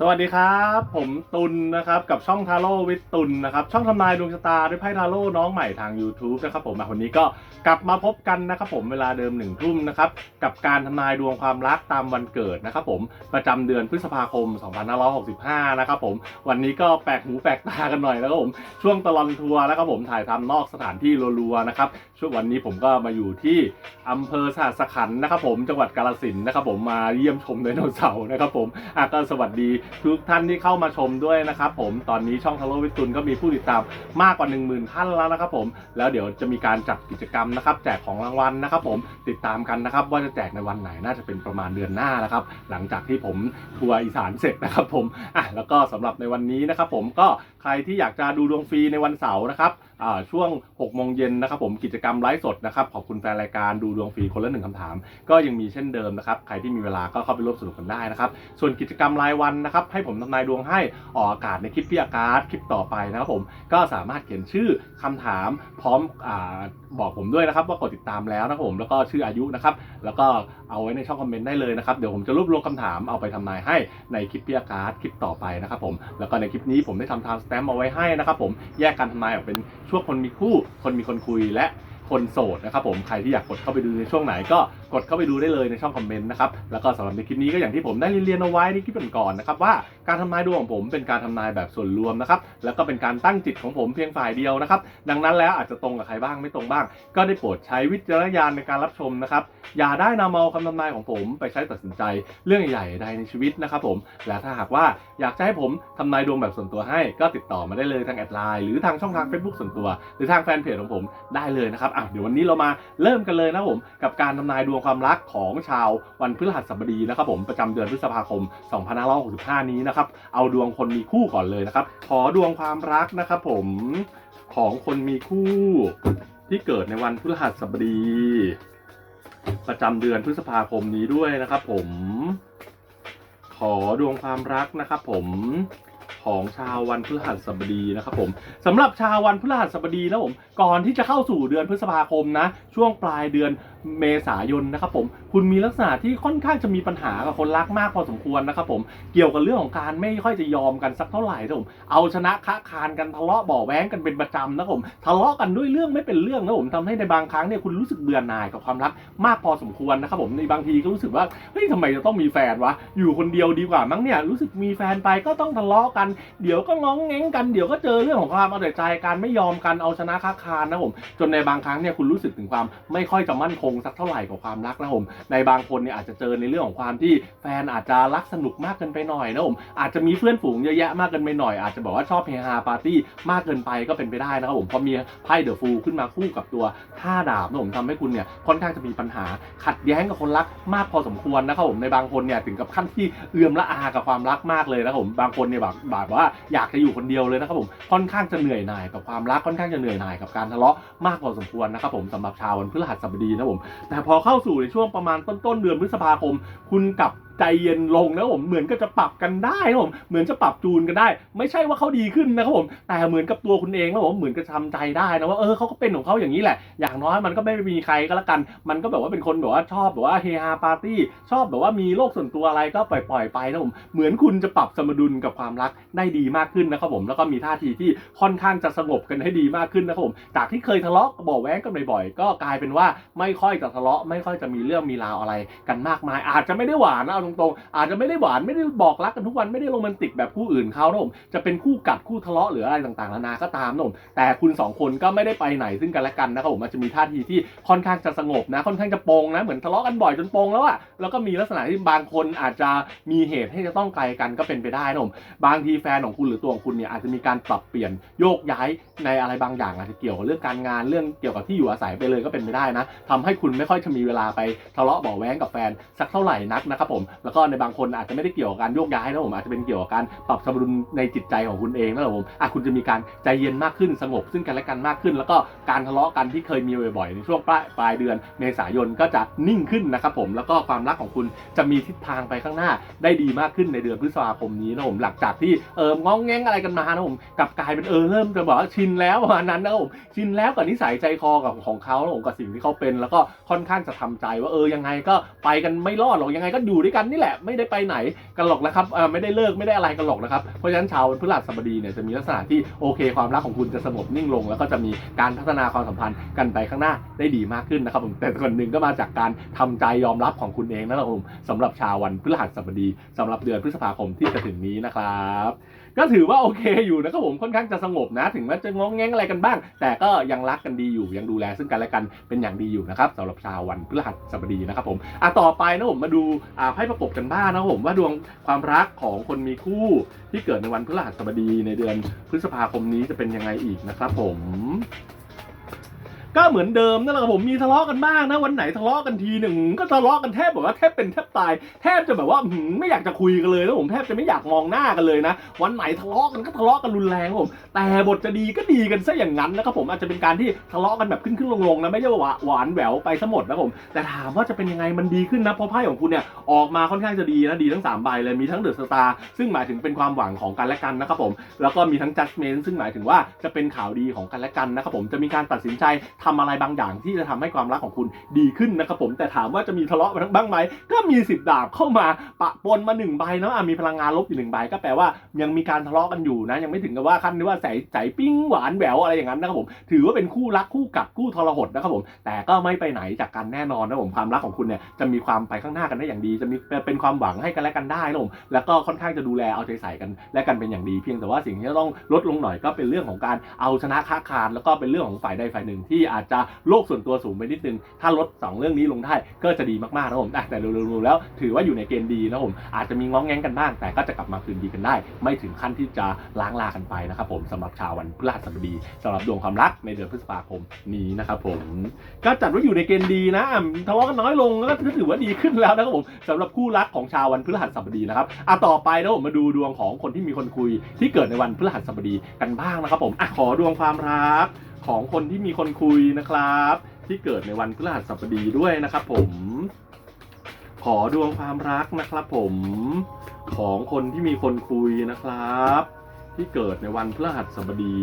สวัสดีครับ ผมตุลนะครับกับช่องทาโร่วิทตุลนะครับช่องทำนายดวงชะตาด้วยไพ่ทาโร่น้องใหม่ทาง YouTube นะครับผมวันนี้ก็กลับมาพบกันนะครับผมเวลาเดิมหนึ่งทุ่มนะครับกับการทำนายดวงความรักตามวันเกิดนะครับผมประจำเดือนพฤษภาคม 2565 นะครับผมวันนี้ก็แปลกหูแปลกตากันหน่อยนะครับผมช่วงตลอนทัวร์นะครับผมถ่ายทำนอกสถานที่รัวๆนะครับช่วงวันนี้ผมก็มาอยู่ที่อำเภอสหัสขันนะครับผมจังหวัดกาฬสินธุ์นะครับผมมาเยี่ยมชมไดโนเสาร์นะครับผมอะก็สวัสดีทุกท่านที่เข้ามาชมด้วยนะครับผมตอนนี้ช่องทาโร่วิตุลก็มีผู้ติดตามมากกว่า 1 0,000ท่านแล้วนะครับผมแล้วเดี๋ยวจะมีการจัดกิจกรรมนะครับแจกของรางวัลนะครับผมติดตามกันนะครับว่าจะแจกในวันไหนน่าจะเป็นประมาณเดือนหน้านะครับหลังจากที่ผมทัวร์อีสานเสร็จนะครับผมอะแล้วก็สำหรับในวันนี้นะครับผมก็ใครที่อยากจะดูดวงฟรีในวันเสาร์นะครับช่วง6โมงเย็นนะครับผมกิจกรรมไลฟ์สดนะครับขอบคุณแฟนรายการดูดวงฟรีคนละหนึ่งคำถาม ก็ยังมีเช่นเดิมนะครับใครที่มีเวลาก็เข้าไปร่วมสนุกกันได้นะครับส่วนกิจกรรมรายวันนะครับให้ผมทำนายดวงให้ออกอากาศในคลิปพี่อากาศคลิปต่อไปนะครับผมก็สามารถเขียนชื่อคำถามพร้อมอบอกผมด้วยนะครับว่ากดติดตามแล้วนะครับผมแล้วก็ชื่ออายุนะครับแล้วก็เอาไว้ในช่องคอมเมนต์ได้เลยนะครับเดี๋ยวผมจะรวบรวมคำถามเอาไปทำนายให้ในคลิปพี่อากาศคลิปต่อไปนะครับผมแล้วก็ในคลิปนี้ผมได้ทำทม์สแตมป์เอาไว้ให้นะครับผมแยกการทำนายออกเป็นช่วงคนมีคู่ คนมีคนคุยและคนโสดนะครับผมใครที่อยากกดเข้าไปดูในช่วงไหนก็กดเข้าไปดูได้เลยในช่องคอมเมนต์นะครับแล้วก็สำหรับในคลิปนี้ก็อย่างที่ผมได้เรียนเอาไว้ในคลิปก่อนๆนะครับว่าการทำนายดวงของผมเป็นการทำนายแบบส่วนรวมนะครับแล้วก็เป็นการตั้งจิตของผมเพียงฝ่ายเดียวนะครับดังนั้นแล้วอาจจะตรงกับใครบ้างไม่ตรงบ้าง ก็ได้โปรดใช้วิจารณญาณในการรับชมนะครับอย่าได้นำเอาคำทำนายของผมไปใช้ตัดสินใจเรื่องใหญ่ใดในชีวิตนะครับผมและถ้าหากว่าอยากจะให้ผมทำนายดวงแบบส่วนตัวให้ก็ติดต่อมาได้เลยทางแอดไลน์หรือทางช่องทาง Facebook ส่วนตัว หรือทางแฟนเพจของผมได้เลยนะครับอะเดี๋ยววันนี้เรามาเริ่มกันเลยนะผมกับการทำนายดวงความรักของชาววันพฤหัสบดีนะครับผมประจำเดือนพฤษภาคม 2565 นี้นะครับ เอาดวงคนมีคู่ก่อนเลยนะครับ ขอดวงความรักนะครับผมของคนมีคู่ที่เกิดในวันพฤหัสบดี ประจำเดือนพฤษภาคมนี้ด้วยนะครับผม ขอดวงความรักนะครับผมของชาววันพฤหัสบดีนะครับผมสำหรับชาววันพฤหัสบดีนะผม ก่อนที่จะเข้าสู่เดือนพฤษภาคมนะ ช่วงปลายเดือนเมษายนนะครับผมคุณมีลักษณะที่ค่อนข้างจะมีปัญหากับคนรักมากพอสมควรนะครับผมเกี่ยวกับเรื่องของการไม่ค่อยจะยอมกันสักเท่าไหร่นะผมเอาชนะค้าคานกันทะเลาะบ่อแว้งกันเป็นประจำนะครับผมทะเลาะกันด้วยเรื่องไม่เป็นเรื่องนะผมทำให้ในบางครั้งเนี่ยคุณรู้สึกเบื่อหน่ายกับความรักมากพอสมควรนะครับผมในบางทีก็รู้สึกว่าเฮ้ยทำไมจะต้องมีแฟนวะอยู่คนเดียวดีกว่ามั้งเนี่ยรู้สึกมีแฟนไปก็ต้องทะเลาะกัน เดี๋ยวก็ง้องแง้งกันเดี๋ยวก็เจอเรื่องของความเอาแต่ใจการไม่ยอมกันเอาชนะค้าคานนะผมจนในบางครั้งเนี่ยคุณรู้สึกถึงความไม่ค่อยจะมั่นคงสักเท่าไหร่กับความรักนะผมในบางคนเนี่ยอาจจะเจอในเรื่องของความที่แฟนอาจจะรักสนุกมากเกินไปหน่อยนะผมอาจจะมีเพื่อนฝูงเยอะแยะมากเกินไปหน่อยอาจจะบอกว่าชอบเฮฮาปาร์ตี้มากเกินไปก็เป็นไปได้นะครับผมเพราะมีไพ่เดอะฟูลขึ้นมาคู่กับตัวห้าดาบนะผมทำให้คุณเนี่ยค่อนข้างจะมีปัญหาขัดแย้งกับคนรักมากพอสมควรนะครับผมในบางคนเนี่ยถึงกับขั้นที่เอื่อมละอากับความรักมากเลยนะครับผมบางคนเนี่ยแบบแบบว่าอยากจะอยู่คนเดียวเลยนะครับผมค่อนข้างจะเหนื่อยหน่ายกับความรักค่อนข้างจะเหนื่อยหน่ายกับการทะเลาะมากพอสมควรนะครับผมสำหรับชาววันพฤหัสบดีนะผมแต่พอเข้าสู่ในช่วงประมาณต้นๆเดือนพฤษภาคม คุณกลับ ใจเย็นลงนะผมเหมือนก็จะปรับกันได้นะผมเหมือนจะปรับจูนกันได้ ไม่ใช่ว่าเขาดีขึ้นนะครับผมแต่เหมือนกับตัวคุณเองนะผมเหมือนก็ทำใจได้นะว่าเออเขาก็เป็นของเขาอย่างนี้แหละ อย่างน้อยมันก็ไม่มีใครก็แล้วกัน มันก็แบบว่าเป็นคนแบบว่าชอบแบบว่าเฮฮาปาร์ตี้ชอบแบบว่ามีโลกส่วนตัวอะไรก็ปล่อยๆไปนะผมเหมือนคุณจะปรับสมดุลกับความรักได้ดีมากขึ้นนะครับผมแล้วก็มีท่าทีที่ค่อนข้างจะสงบกันให้ดีมากขึ้นนะครับผมจากที่เคยทะเลาะบาะแว้งกันบ่อยๆก็กลายเป็นว่าไม่ค่อยจะทะเลาะไม่ค่อยจะมีเรื่องมีราวอะไรกันมากมาย อาจจะไม่ได้หวานนะเอาตรงๆ อาจจะไม่ได้หวานไม่ได้บอกรักกันทุกวันไม่ได้โรแมนติกแบบคู่อื่นเขานะผมจะเป็นคู่กัดคู่ทะเลาะหรืออะไรต่างๆนานาก็ตามนะผมแต่คุณสองคนก็ไม่ได้ไปไหนซึ่งกันและกันนะครับผมมันจะมีท่าทีที่ค่อนข้างจะสงบนะค่อนข้างจะโปงนะเหมือนทะเลาะกันบ่อยจนโปงแล้วอะแล้วก็มีลักษณะที่บางคนอาจจะมีเหตุให้จะต้องไกลกันก็เป็นไปได้นะผมบางทีแฟนของคุณหรือตัวของคุณเนี่ยอาจจะมีการปรับเปลี่ยนโยกย้ายในอะไรบางอย่างอาจจะเกี่ยวกับเรื่องการงานเรื่องเกี่ยวกับที่อยู่อาศัยไปเลยก็เป็นไปได้นะทำให้คุณไม่ค่อยจะมีเวลาไปทะเลาะเบาแว้งกับแฟนสักเท่าไหร่นักนะครับผมแล้วก็ในบางคนอาจจะไม่ได้เกี่ยวกับการโยกย้ายนะผมอาจจะเป็นเกี่ยวกับการปรับสมดุลในจิตใจของคุณเองนะครับผมอะคุณจะมีการใจเย็นมากขึ้นสงบ ซึ่งกันและกันมากขึ้น แล้วก็การทะเลาะกันที่เคยมีบ่อยๆในช่วงปลายปลายเดือนเมษายนก็จะนิ่งขึ้นนะครับผมแล้วก็ความรักของคุณจะมีทิศทางไปข้างหน้า ได้ดีมากขึ้นในเดือนพฤษภาคมนี้นะผมหลังจากที่เออง้องแงงอะไรกันมานะผมกลับกลายเป็นเออเริ่มจะบอกว่าชินแล้วประมาณนั้นนะผมชินแล้วกับนิสัยใจคอกับของเขานะผมกับสิ่งที่เขาเป็น แล้วก็ค่อนข้างจะทำใจว่าเออยังไงก็ไปกันไม่รอดหรอกยังไงก็อยู่ด้วยกันนี่แหละไม่ได้ไปไหนกันหรอกนะครับไม่ได้เลิกไม่ได้อะไรกันหรอกนะครับเพราะฉะนั้นชาววันพฤหัสบดีเนี่ยจะมีลักษณะที่โอเค ความรักของคุณจะสงบนิ่งลง แล้วก็จะมีการพัฒนาความสัมพันธ์กันไปข้างหน้าได้ดีมากขึ้นนะครับผมแต่ส่วนหนึ่งก็มาจากการทำใจยอมรับของคุณเองนะครับผมสำหรับชาววันพฤหัสบดีสำหรับเดือนพฤษภาคมที่จะถึงนี้นะครับ ก็ถือว่าโอเคอยู่นะครับผมค่อนข้างจะสงบนะ ถึงแม้จะงองแงงอะไรกันบ้าง แต่ก็ยังรักกันดีอยู่ยังดูแลซึ่งกันและกันเป็นอย่างดีอยู่นะครับสำหรับชาววันพฤหัสบดีนะครับผมอะต่อไปนะผมมาดูอ่าไพ่ประกบกันบ้างนะครับผมว่าดวงความรักของคนมีคู่ที่เกิดในวันพฤหัสบดีในเดือนพฤษภาคมนี้จะเป็นยังไงอีกนะครับผม ก็เหมือนเดิมนั่นแหละครับผมมีทะเลาะกันบ้างนะวันไหนทะเลาะกันทีหนึ่งก็ทะเลาะกันแทบแบบว่าแทบเป็นแทบตายแทบจะแบบว่าหืมไม่อยากจะคุยกันเลยนะผมแทบจะไม่อยากมองหน้ากันเลยนะ วันไหนทะเลาะกันก็ทะเลาะกันรุนแรงผมแต่บทจะดีก็ดีกันซะอย่างนั้นนะครับผมอาจจะเป็นการที่ทะเลาะกันแบบขึ้นขึ้นลงลงๆนะไม่ใช่ว่าหวานแหววไปซะหมดนะผมแต่ถามว่าจะเป็นยังไงมันดีขึ้นนะเพราะไพ่ของคุณเนี่ยออกมาค่อนข้างจะดีนะดีทั้งสามใบเลยมีทั้งเดอะสตาร์ซึ่งหมายถึงเป็นความหวังของกันและกันนะครับผมแล้วก็มีทั้ง judgment ซึ่งหมายถึงว่าจะเป็นข่าวดีของกันและกันนะครับผมจะมีการตัดสินใจททำอะไรบางอย่างที่จะทำให้ความรักของคุณดีขึ้นนะครับผมแต่ถามว่าจะมีทะเลาะบ้างไหมก็มีสิบดาบเข้ามาปะปนมาหนึ่งใบเนาะมีพลังงานลบอยู่หนึ่งใบก็แปลว่ายังมีการทะเลาะกันอยู่นะยังไม่ถึงกับว่าขั้นที่ว่าใสใสปิ้งหวานแหววอะไรอย่างนั้นนะครับผมถือว่าเป็นคู่รักคู่กัดคู่ทรหดนะครับผมแต่ก็ไม่ไปไหนจากกันแน่นอนนะผมความรักของคุณเนี่ยจะมีความไปข้างหน้ากันได้อย่างดี จะมีเป็นความหวังให้กันและกันได้นะผมแล้วก็ค่อนข้างจะดูแลเอาใจใส่กันและกันเป็นอย่างดี เพียงแต่ว่าสิ่งที่ต้องลดลงหน่อยก็เป็นเรื่องของการเอาชนะค้าคานแล้วก็เป็นเรื่องของฝ่ายใดฝ่ายหนึ่งที่อาจจะโลกส่วนตัวสูงไปนิดนึง ถ้าลดสองเรื่องนี้ลงได้ก็จะดีมากๆนะผมแต่รวมๆแล้วถือว่าอยู่ในเกณฑ์ดีนะผมอาจจะมีง้องแง้งกันบ้าง แต่ก็จะกลับมาคืนดีกันได้ ไม่ถึงขั้นที่จะล้างลากันไปนะครับผมสำหรับชาววันพฤหัสบดีสำหรับดวงความรักในเดือนพฤษภาคมนี้นะครับผมก็จัดว่าอยู่ในเกณฑ์ดีนะอะทะเลาะกันน้อยลงก็ถือว่าดีขึ้นแล้วนะครับผมสำหรับคู่รักของชาววันพฤหัสบดีนะครับอะต่อไปนะผมมาดูดวงของคนที่มีคนคุยที่เกิดในวันพฤหัสบดีกันบ้างนะครับผมอะขอดวงความรัก ของคนที่มีคนคุยนะครับ ที่เกิดในวันพฤหัสบดีด้วยนะครับ ผม ขอดวงความรักนะครับ ผมของคนที่มีคนคุยนะครับ ที่เกิดในวันพฤหัสบดี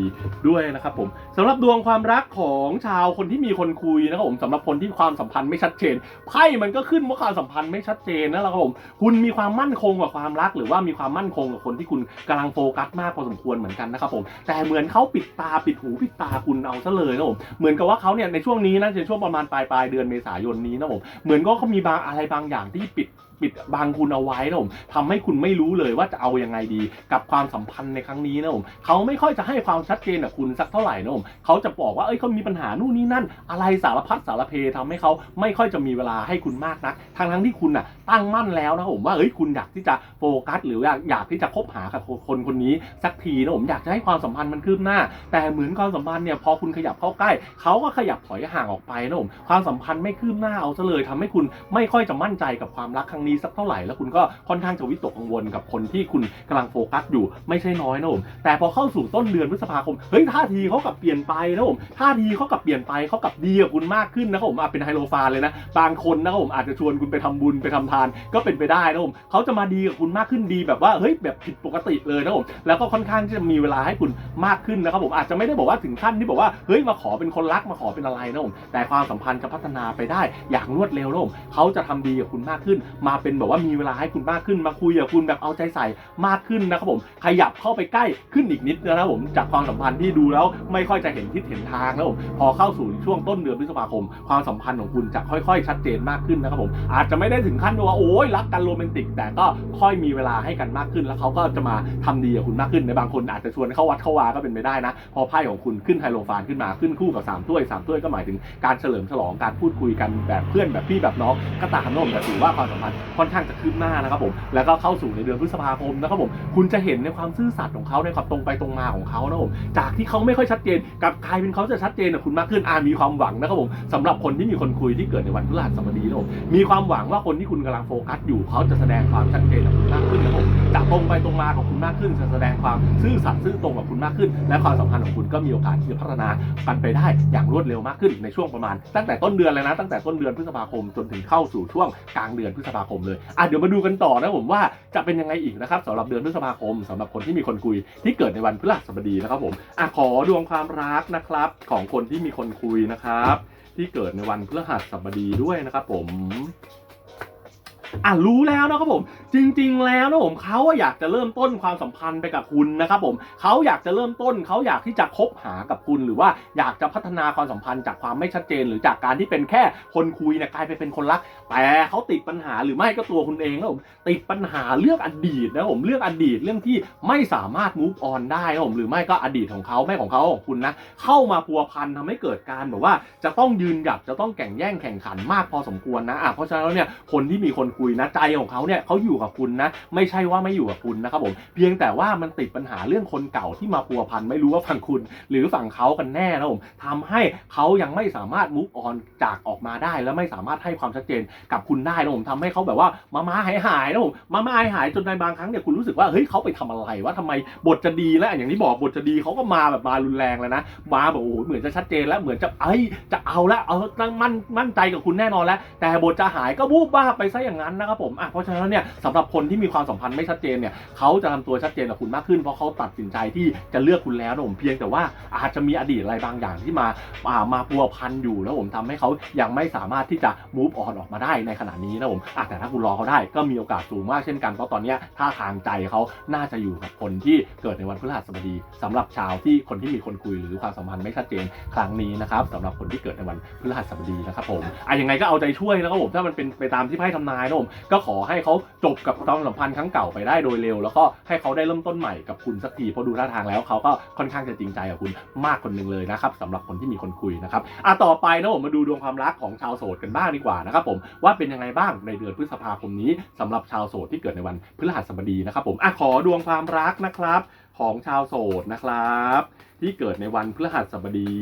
ด้วยนะครับผมสำหรับดวงความรักของชาวคนที่มีคนคุยนะครับผมสำหรับคนที่ความสัมพันธ์ไม่ชัดเจนไพ่มันก็ขึ้นว่าความสัมพันธ์ไม่ชัดเจนนะครับผมคุณมีความมั่นคงกับความรัก หรือว่ามีความมั่นคงกับคนที่คุณกำลังโฟกัสมากพอสมควรเหมือนกันนะครับผมแต่เหมือนเขาปิดตาปิดหูปิดตาคุณเอาซะเลยนะผมเหมือนกับว่าเขาเนี่ยในช่วงนี้นะในช่วงประมาณปลายปลายเดือนเมษายนนี้นะผมเหมือนก็เขามีบางอะไรบางอย่างที่ปิด ปิดบังคุณเอาไว้นะผมทำให้คุณไม่รู้เลยว่าจะเอายังไงดี กับความสัมพันธ์ในครั้งนี้นะผมเขาไม่ค่อยจะให้ความชัดเจนกับคุณสักเท่าไหร่นะผมเขาจะบอกว่าเอ้ยเขามีปัญหานู่นนี่นั่น อะไรสารพัดสารเพทำให้เขาไม่ค่อยจะมีเวลาให้คุณมากนักทั้งทั้งที่คุณน่ะตั้งมั่นแล้วนะผมว่าเอ้ยคุณอยากที่จะโฟกัส หรืออยากอยากที่จะคบหากับคนคนนี้สักทีนะผมอยากจะให้ความสัมพันธ์มันคืบหน้า แต่เหมือนความสัมพันธ์เนี่ยพอคุณขยับเข้าใกล้เขาก็ขยับถอยห่างออกไปนะผมความสัมพันธ์ไม่คืบหน้าเอาซะเลยทำให้คุณไม่ค่อยจะมั่นใจกับความรักครั้งนี้สักเท่าไหร่แล้วคุณก็ค่อนข้างจะวิตกกังวลกับคนที่คุณกำลังโฟกัสอยู่ไม่ใช่น้อยนะผมแต่พอเข้าสู่ต้นเดือนพฤษภาคมเฮ้ยท่าทีเขากลับเปลี่ยนไปนะผมท่าทีเขากลับเปลี่ยนไปเขากลับดีกับคุณมากขึ้นนะครับผมอะเป็นไฮโลฟานเลยนะบางคนนะครับผมอาจจะชวนคุณไปทำบุญไปทำทานก็เป็นไปได้นะผมเขาจะมาดีกับคุณมากขึ้นดีแบบว่าเฮ้ยแบบผิดปกติเลยนะผมแล้วก็ค่อนข้างที่จะมีเวลาให้คุณมากขึ้นนะครับผมอาจจะไม่ได้บอกว่าถึงขั้นที่บอกว่าเฮ้ยมาขอเป็นคนรักมาขอเป็นอะไรนะผมแต่ความสัมพันธ์จะพัฒนาไปได้อย่างรวดเร็วนะผมเขาจะทำดีกับคุณมากขึ้นมาเป็นแบบว่ามีเวลาให้คุณมากขึ้นมาคุยกับคุณแบบเอาใจใส่มากขึ้นนะครับผมขยับเข้าไปใกล้ขึ้นอีกนิดนะครับผมจากความสัมพันธ์ที่ดูแล้วไม่ค่อยจะเห็นทิศเห็นทางนะผมพอเข้าสู่ช่วงต้นเดือนพฤษภาคม ความสัมพันธ์ของคุณจะค่อยๆ ชัดเจนมากขึ้นนะครับผมอาจจะไม่ได้ถึงขั้นว่าโอ้ยรักกันโรแมนติก แต่ก็ค่อยมีเวลาให้กันมากขึ้น แล้วเขาก็จะมาทำดีกับคุณมากขึ้นในบางคนอาจจะชวนเข้าวัดเข้าวาก็เป็นไปได้นะ พอไพ่ของคุณขึ้นไฮโลฟานขึ้นมาขึ้นคู่กับสามถ้วยสามถ้วยก็หมายถึงการเฉลิมฉลองการพูดคุยกันแบบเพื่อนแบบพี่แบบน้องก็ตามนมแต่ถือว่าความสัมพันธ์ค่อนข้างจะคืบหน้านะครับผมแล้วก็เข้าสู่ในเดือนพฤษภาคมนะครับผมคุณจะเห็นในความซื่อสัตย์ของเขาในความตรงไปตรงมาของเขานะผมจากที่เขาไม่ค่อยชัดเจนกลับกลายเป็นเขาจะชัดเจนกับคุณมากขึ้นอามีความหวังนะครับผมสำหรับคนที่มีคนคุยที่เกิดในวันพฤหัสบดีนะผมมีความหวังว่าคนที่คุณกำลังโฟกัสอยู่เขาจะแสดงความชัดเจนกับคุณมากขึ้นนะครับผมจะตรงไปตรงมาของคุณมากขึ้นจะแสดงความซื่อสัตย์ซื่อตรงกับคุณมากขึ้น และความสัมพันธ์ของคุณก็มีโอกาสที่จะพัฒนากันไปได้อย่างรวดเร็วมากขึ้นในช่วงประมาณ ตั้งแต่ต้นเดือนเลยนะ ตั้งแต่ต้นเดือนพฤษภาคมจนถึงเข้าสู่ช่วงกลางเดือนพฤษภาคมเลยอะเดี๋ยวมาดูกันต่อนะผมว่าจะเป็นยังไงอีกนะครับสำหรับเดือนพฤษภาคมสำหรับคนที่มีคนคุยที่เกิดในวันพฤหัสบดีนะครับผมอะขอดวงความรักนะครับ ของคนที่มีคนคุยนะครับ ที่เกิดในวันพฤหัสบดีด้วยนะครับผม อะรู้แล้วนะครับผม จริง ๆ แล้วนะผมเขาอยากจะเริ่มต้นความสัมพันธ์ไปกับคุณนะครับผมเขาอยากจะเริ่มต้นเขาอยากที่จะคบหากับคุณ หรือว่าอยากจะพัฒนาความสัมพันธ์จากความไม่ชัดเจน หรือจากการที่เป็นแค่คนคุยเนี่ยกลายไปเป็นคนรัก แต่เขาติดปัญหาหรือไม่ก็ตัวคุณเองนะผมติดปัญหาเรื่องอดีตนะผมเรื่องอดีตเรื่องที่ไม่สามารถ move on ได้นะผมหรือไม่ก็อดีตของเขาไม่ของเขาของคุณนะเข้ามาพัวพันทำให้เกิดการแบบว่าจะต้องยืนหยัดจะต้องแข่งแย่งแข่งขันมากพอสมควรนะอะเพราะฉะนั้นแล้วเนี่ยคนที่มีคนคุยุยนะใจของเขาเนี่ยเขาอยู่กับคุณนะ ไม่ใช่ว่าไม่อยู่กับคุณนะครับผมเพียงแต่ว่ามันติดปัญหาเรื่องคนเก่าที่มาพัวพันไม่รู้ว่าฝั่งคุณ หรือฝั่งเขากันแน่นะผมทำให้เขายังไม่สามารถ move on จากออกมาได้ และไม่สามารถให้ความชัดเจนกับคุณได้นะผมทำให้เขาแบบว่ามามาหายหายนะผมมามาหายหายจนในบางครั้งเนี่ยคุณรู้สึกว่าเฮ้ยเขาไปทำอะไรว่าทำไมบทจะดีแล้วอย่างที่บอกบทจะดีเขาก็มาแบบมารุนแรงแล้วนะมาแบบโอ้โหเหมือนจะชัดเจนแล้วเหมือนจะเอ้ยจะเอาแล้วเอาตั้งมั่นมั่นใจกับคุณแน่นอนแล้ว แต่บทจะหายก็บูบบ้าไปซะอย่างนั้นนะครับผมอะเพราะฉะนั้นเนี่ยสำหรับคนที่มีความสัมพันธ์ไม่ชัดเจนเนี่ยเขาจะทำตัวชัดเจนกับคุณมากขึ้นเพราะเขาตัดสินใจที่จะเลือกคุณแล้วนะผมเพียงแต่ว่าอาจจะมีอดีตอะไรบางอย่างที่มาอ่ามาพัวพันอยู่แล้วผมทำให้เขายังไม่สามารถที่จะ move on ออกมาได้ในขณะนี้นะผมอะแต่ถ้าคุณรอเขาได้ก็มีโอกาสสูงมากเช่นกันเพราะตอนนี้ท่าทางใจเขาน่าจะอยู่กับคนที่เกิดในวันพฤหัสบดีสำหรับชาวที่คนที่มีคนคุยหรือความสัมพันธ์ไม่ชัดเจนครั้งนี้นะครับสำหรับคนที่เกิดในวันพฤหัสบดีนะครับผมอะยังไงก็เอาใจช่วยนะครับผมถ้ามันเป็นไปตามที่ไพ่ทำนายนะผมก็ขอให้เขาจบกับความสัมพันธ์ครั้งเก่าไปได้โดยเร็ว แล้วก็ให้เขาได้เริ่มต้นใหม่กับคุณสักทีเพราะดูท่าทางแล้วเขาก็ค่อนข้างจะจริงใจกับคุณมากคนหนึ่งเลยนะครับสำหรับคนที่มีคนคุยนะครับอะต่อไปนะผมมาดูดวงความรักของชาวโสดกันบ้างดีกว่านะครับผมว่าเป็นยังไงบ้างในเดือนพฤษภาคมนี้สำหรับชาวโสดที่เกิดในวันพฤหัสบดีนะครับผมอะขอดวงความรักนะครับ ของชาวโสดนะครับ ที่เกิดในวันพฤหัสบดี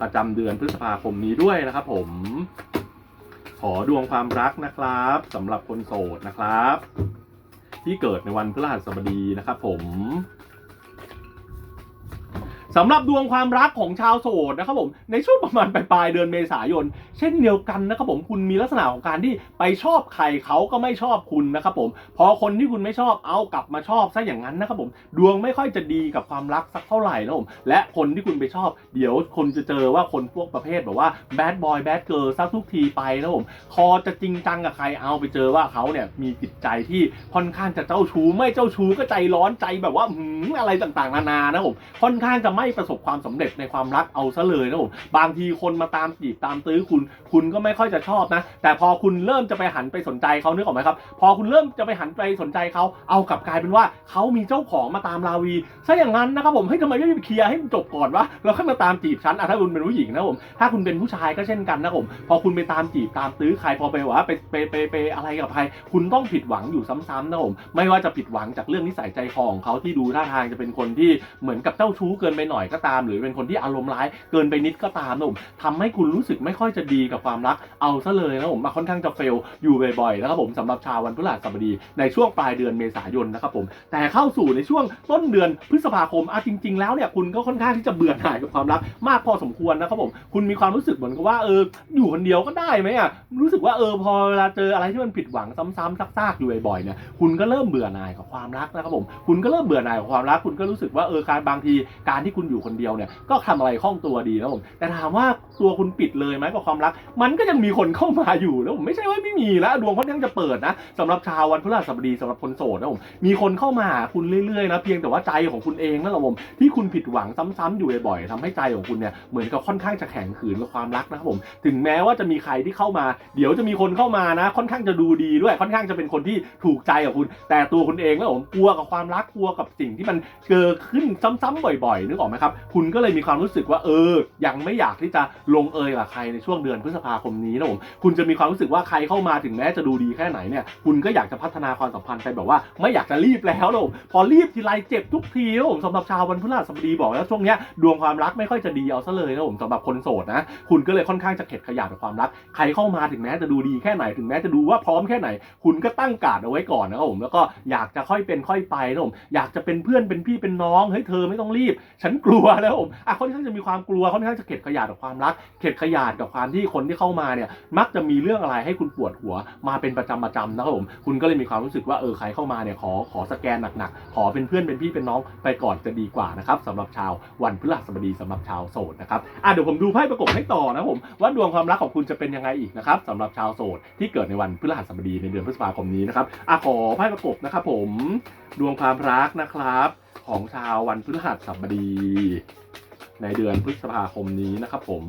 ประจำเดือนพฤษภาคมนี้ด้วยนะครับผม ขอดวงความรักนะครับสำหรับคนโสดนะครับ ที่เกิดในวันพฤหัสบดีนะครับผม สำหรับดวงความรักของชาวโสดนะครับผมในช่วงประมาณปลายเดือนเมษายน เช่นเดียวกันนะครับผมคุณมีลักษณะของการที่ไปชอบใครเขาก็ไม่ชอบคุณนะครับผมพอคนที่คุณไม่ชอบเอากลับมาชอบซะอย่างนั้นนะครับผมดวงไม่ค่อยจะดีกับความรักสักเท่าไหร่นะผมและคนที่คุณไปชอบ เดี๋ยวคนจะเจอว่าคนพวกประเภทแบบว่าแบดบอยแบดเกิร์ลสักทุกทีไปนะผมพอจะจริงจังกับใครเอาไปเจอว่าเขาเนี่ยมีจิตใจที่ค่อนข้างจะเจ้าชู้ไม่เจ้าชู้ก็ใจร้อนใจแบบว่าหืมอะไรต่างๆนานานะผมค่อนข้างจะไม่ประสบความสำเร็จในความรักเอาซะเลยนะผมบางทีคนมาตามจีบตามตื้อคุณ คุณก็ไม่ค่อยจะชอบนะ แต่พอคุณเริ่มจะไปหันไปสนใจเขานึกออกไหมครับ พอคุณเริ่มจะไปหันไปสนใจเขาเอากลับกลายเป็นว่าเขามีเจ้าของมาตามราวีซะอย่างนั้นนะครับผมให้ทำไมไม่ไปเคลียร์ให้มันจบก่อนวะแล้วค่อยมาตามจีบฉันอะถ้าคุณเป็นผู้หญิงนะผมถ้าคุณเป็นผู้ชายก็เช่นกันนะผมพอคุณไปตามจีบตามตื้อใครพอไปว่าไปไปไปไปอะไรกับใครคุณต้องผิดหวังอยู่ซ้ำๆนะผมไม่ว่าจะผิดหวังจากเรื่องนิสัยใจคอของเขาที่ดูท่าทางจะเป็นคนที่เหมือนกับเจ้าชู้เกินไปหน่อยก็ตาม หรือเป็นคนที่อารมณ์ร้ายเกินไปนิดก็ตามนะผมทำให้คุณรู้สึกไม่ค่อยจะดีกับความรักเอาซะเลยนะผมมาค่อนข้างจะเฟลอยู่บ่อยๆนะครับผมสำหรับชาววันพฤหัสบดีในช่วงปลายเดือนเมษายนนะครับผมแต่เข้าสู่ในช่วงต้นเดือนพฤษภาคมอะจริง ๆ แล้วเนี่ยคุณก็ค่อนข้างที่จะเบื่อหน่ายกับความรักมากพอสมควรนะครับผมคุณมีความรู้สึกเหมือนกับว่าเอออยู่คนเดียวก็ได้ไหมอะรู้สึกว่าเออพอเวลาเจออะไรที่มันผิดหวังซ้ำๆซากๆอยู่บ่อยๆเนี่ยคุณก็เริ่มเบื่อหน่ายกับความรักนะครับผมคุณก็เริ่มเบื่อหน่ายกับความรัก คุณก็รู้สึกว่าเออการบางทีการที่คุณอยู่คนเดียวเนี่ยก็ทำอะไรคล่องตัวดีนะผมแต่ถามว่าตัวคุณปิดเลยไหมกับความรัก มันก็ยังมีคนเข้ามาอยู่นะผมไม่ใช่ว่าไม่มีแล้วดวงค่อนข้างจะเปิดนะสำหรับชาววันพฤหัสบดีสำหรับคนโสดนะผมมีคนเข้ามาหาคุณเรื่อยๆนะเพียงแต่ว่าใจของคุณเองนั่นแหละผมที่คุณผิดหวังซ้ำๆอยู่บ่อยๆทำให้ใจของคุณเนี่ยเหมือนกับค่อนข้างจะแข็งขืนกับความรักนะครับผม ถึงแม้ว่าจะมีใครที่เข้ามา เดี๋ยวจะมีคนเข้ามานะ ค่อนข้างจะดูดีด้วยค่อนข้างจะเป็นคนที่ถูกใจกับคุณ แต่ตัวคุณเองแล้วผมกลัวกับความรักกลัวกับสิ่งที่มันเกิดขึ้นซ้ำๆบ่อยๆนึกออกไหมครับ คุณก็เลยมีความรู้สึกว่าเออ ยังไม่อยากที่จะลงเอยกับใครในช่วงเดือนพฤษภาคมนี้นะผม คุณจะมีความรู้สึกว่าใครเข้ามาถึงแม้จะดูดีแค่ไหนเนี่ย คุณก็อยากจะพัฒนาความสัมพันธ์ไปแบบว่าไม่อยากจะรีบแล้วนะผม พอรีบทีไรเจ็บทุกทีนะผมสำหรับชาววันพฤหัสบดีบอกแล้วช่วงเนี้ยดวงความรักไม่ค่อยจะดีเอาซะเลยนะผมสำหรับคนโสดนะ คุณก็เลยค่อนข้างจะเข็ดขยาดกับความรัก ใครเข้ามาถึงแม้จะดูดีแค่ไหน ถึงแม้จะดูว่าพร้อมแค่ไหน คุณก็ตั้งการ์ดเอาไว้ก่อนนะครับผม แล้วก็อยากจะค่อยเป็นค่อยไปนะผม อยากจะเป็นเพื่อนเป็นพี่เป็นน้อง เฮ้ยเธอไม่ต้องรีบ ฉันกลัวแล้วผมอะค่อนข้างจะมีความกลัวค่อนข้างจะเข็ดขยาดกับความรัก เข็ดขยาดกับความที่คนที่เข้ามาเนี่ย มักจะมีเรื่องอะไรให้คุณปวดหัวมาเป็นประจำประจำนะครับผมคุณก็เลยมีความรู้สึกว่าเออใครเข้ามาเนี่ยขอขอสแกนหนักๆขอเป็นเพื่อนเป็นพี่เป็นน้องไปก่อนจะดีกว่านะครับสำหรับชาววันพฤหัสบดีสำหรับชาวโสดนะครับอะเดี๋ยวผมดูไพ่ประกบให้ต่อนะผมว่าดวงความรักของคุณจะเป็นยังไงอีกนะครับสำหรับชาวโสดที่เกิดในวันพฤหัสบดีในเดือนพฤษภาคมนี้นะครับอะขอไพ่ประกบนะครับผมดวงความรักนะครับ ของชาววันพฤหัสบดี ในเดือนพฤษภาคมนี้นะครับผม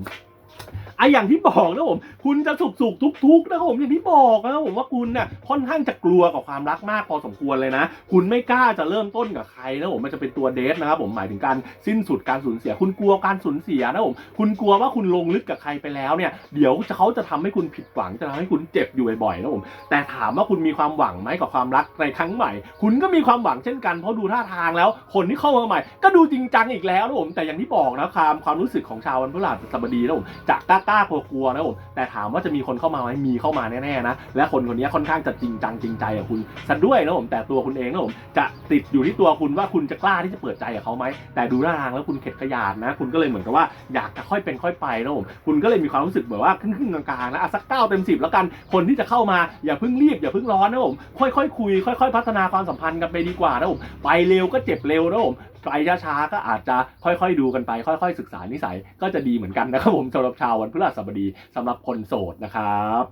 ไอะอย่างที่บอกนะผม คุณจะสุกสุกทุกทุกนะครับผมอย่างที่บอกนะผมว่าคุณเนี่ยค่อนข้างจะกลัวกับความรักมากพอสมควรเลยนะ คุณไม่กล้าจะเริ่มต้นกับใครนะผมมันจะเป็นตัวเดทนะครับผมหมายถึงการสิ้นสุดการสูญเสีย คุณกลัวการสูญเสียนะผมคุณกลัวว่าคุณลงลึกกับใครไปแล้วเนี่ยเดี๋ยวเขาจะทำให้คุณผิดหวังจะทำให้คุณเจ็บอยู่บ่อยๆนะผมแต่ถามว่าคุณมีความหวังไหมกับความรักในครั้งใหม่ คุณก็มีความหวังเช่นกันเพราะดูท่าทางแล้ว คนที่เข้ามาใหม่ ก็ดูจริงจังอีกแล้วนะผมแต่อย่างที่บอกนะความความรู้สึกของชาววันพฤหัสบดีนะผมจะกล้ากล้ากลัวกลัวๆนะผมแต่ถามว่าจะมีคนเข้ามาไหมมีเข้ามาแน่ๆนะและคนคนนี้ค่อนข้างจะจริงจังจริงใจกับคุณซะด้วยนะผมแต่ตัวคุณเองนะผมจะติดอยู่ที่ตัวคุณว่าคุณจะกล้าที่จะเปิดใจกับเขาไหมแต่ดูท่าทางแล้วคุณเข็ดขยาดนะ คุณก็เลยเหมือนกับว่าอยากจะค่อยเป็นค่อยไปนะผมคุณก็เลยมีความรู้สึกแบบว่าครึ่งๆกลางๆนะอะสักเก้าเต็มสิบแล้วกันคนที่จะเข้ามาอย่าเพิ่งรีบอย่าเพิ่งร้อนนะผมค่อยๆคุย ค่อย ๆ พัฒนาความสัมพันธ์กันไปดีกว่านะผมไปเร็วก็เจ็บเร็วนะผม ไปช้าๆก็อาจจะค่อยๆดูกันไป ค่อยๆ ศึกษานิสัยก็จะดีเหมือนกันนะครับผมสำหรับชาววันพฤหัสบดีสำหรับคนโสดนะครับ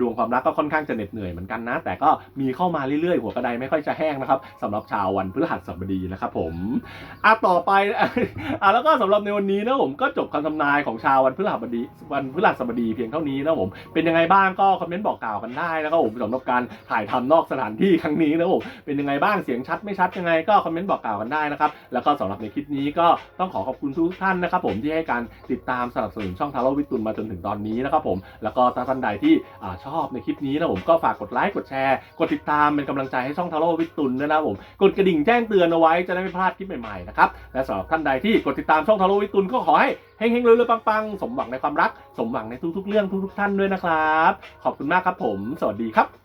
ดวงความรักก็ค่อนข้างจะเหน็ดเหนื่อยเหมือนกันนะ แต่ก็มีเข้ามาเรื่อยๆ หัวกระไดไม่ค่อยจะแห้งนะครับสำหรับชาววันพฤหัสบดีนะครับผมอะต่อไปอะแล้วก็สำหรับในวันนี้นะผมก็จบคำทำนายของชาววันพฤหัสบดี วันพฤหัสบดีเพียงเท่านี้นะผมเป็นยังไงบ้างก็คอมเมนต์บอกกล่าวกันได้นะครับผมสำหรับการถ่ายทำนอกสถานที่ครั้งนี้นะครับผมเป็นยังไงบ้างเสียงชัดไม่ชัดยังไงก็คอมเมนต์บอกกล่าวกันได้นะครับแล้วก็สำหรับในคลิปนี้ก็ต้องขอขอบคุณทุกท่านนะครับผมที่ให้การติดตามสนับสนุนช่องทาโร่วิตุนมาจนถึงตอนนี้นะครับผมแล้วก็ท่านใดที่อชอบในคลิปนี้นะผมก็ฝากกดไลค์กดแชร์กดติดตามเป็นกำลังใจให้ช่องทาโร่วิตุนด้วยนะผมกดกระดิ่งแจ้งเตือนเอาไว้จะได้ไม่พลาดคลิปใหม่ๆนะครับและสำหรับท่านใดที่กดติดตามช่องทาโร่วิตุนก็ขอให้เฮงๆรวยๆปังๆ สมหวังในความรัก สมหวังในทุกๆ เรื่องทุกๆ ท่านด้วยนะครับ ขอบคุณมากครับผม สวัสดีครับ